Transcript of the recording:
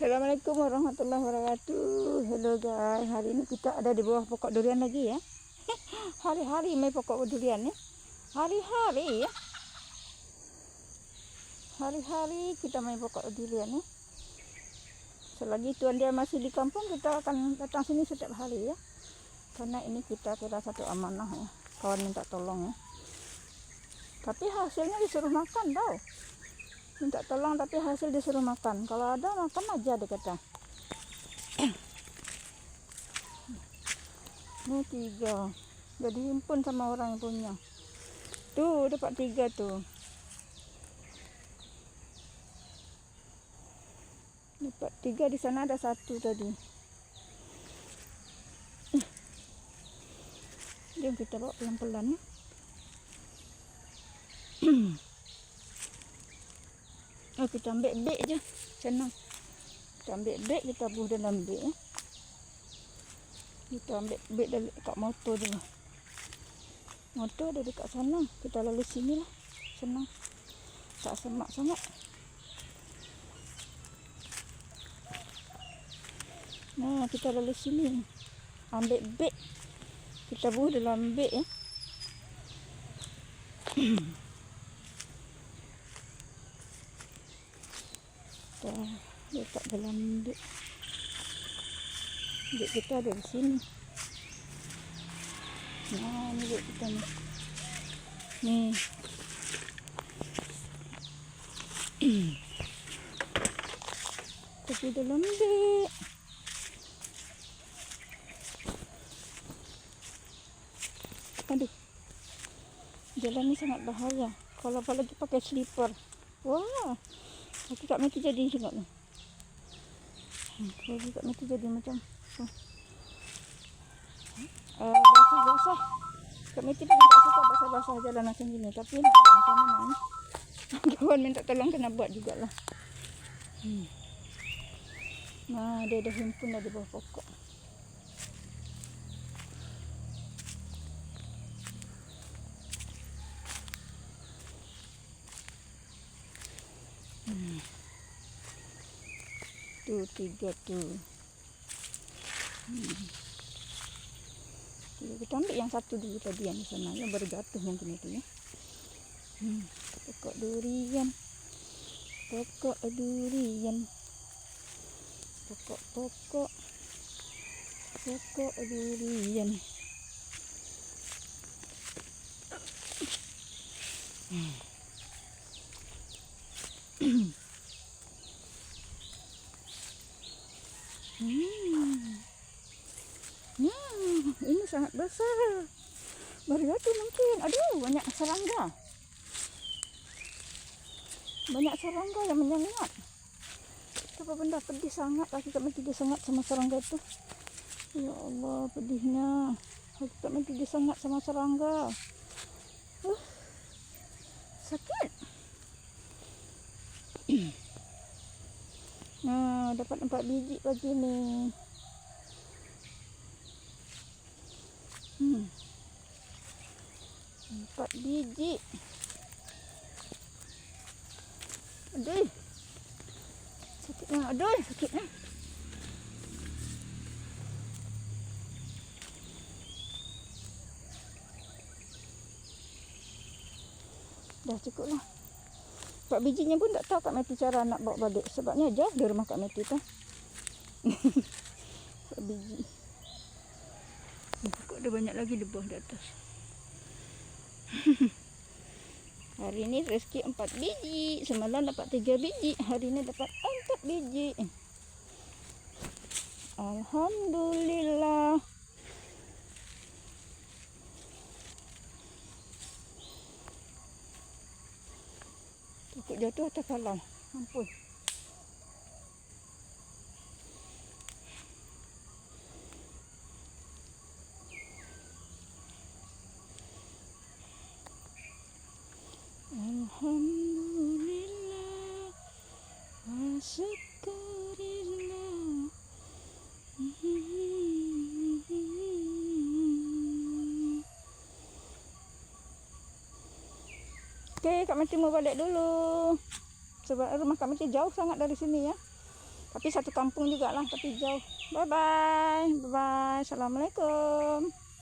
Assalamualaikum warahmatullahi wabarakatuh. Hello guys, hari ini kita ada di bawah pokok durian lagi ya. Hari-hari main pokok durian ya. Hari-hari ya. Hari-hari kita main pokok durian ya. Selagi tuan dia masih di kampung, kita akan datang sini setiap hari ya. Karena ini kita kira satu amanah ya. Kawan minta tolong ya. Tapi hasilnya disuruh makan tau minta tolong tapi hasil disuruh makan. Kalau ada makan aja dia kata. Ini tiga. Jadi himpun sama orang yang punya. Tuh dapat tiga tuh dapat tiga di sana ada satu tadi. Jom kita bawa pelan-pelan ya Oh, kita ambil beg je. Senang. Kita ambil beg, kita buh dalam beg. Eh. Kita ambil beg dekat motor je lah. Motor ada dekat sana. Kita lalu sini lah. Senang. Tak semak sangat. Nah, kita lalu sini. Ambil beg. Kita buh dalam beg ya. kita letak dalam dek dek kita ada di sini. Nah ini dek kita ni. Ni. Tapi dalam dek. Aduh. Jalan ni sangat bahaya. Kalau apalagi pakai slipper. Wah. wow. Aku tak mati jadi juga ni. Aku tak mati jadi macam basah-basah. Tak mati pun tak suka basah-basah jalan macam gini. Tapi nak buat macam mana. Kawan minta tolong kena buat jugalah. Hmm. Nah, dia dah himpun dah di bawah pokok. Tu tiga tu hmm. kita ambil yang satu dulu tadi yang di sana. Yang baru jatuh mungkin itu ya. Hmm. pokok durian. Pokok durian. Pokok-pokok pokok durian. Hmm. Hmm. Hmm, ini sangat besar. Berjati mungkin. Aduh, banyak serangga. Banyak serangga yang menyengat. Apa benda pedih sangat. Aku tak mati dia sangat sama serangga tu. Ya Allah, pedihnya. Tak mati dia sangat sama serangga. Uh, sakit. Nah, dapat empat biji lagi ni. Hmm. Empat biji. Aduh. Sakitnya. Aduh, sakitnya. Dah cukup lah. Pak bijinya pun tak tahu Kak Mati cara nak bawa balik. Sebabnya jauh dari rumah Kak Mati tu. Pak biji. Kok ada banyak lagi di bawah di atas. Hari ini rezeki empat biji. Semalam dapat tiga biji. Hari ini dapat empat biji. Alhamdulillah. เดี๋ยวตัวจะพลายมันปุ่ย Kak Mati mau balik dulu. Sebab rumah Kak Mati jauh sangat dari sini ya. Tapi satu kampung juga lah. Tapi jauh. Bye-bye. Bye-bye. Assalamualaikum.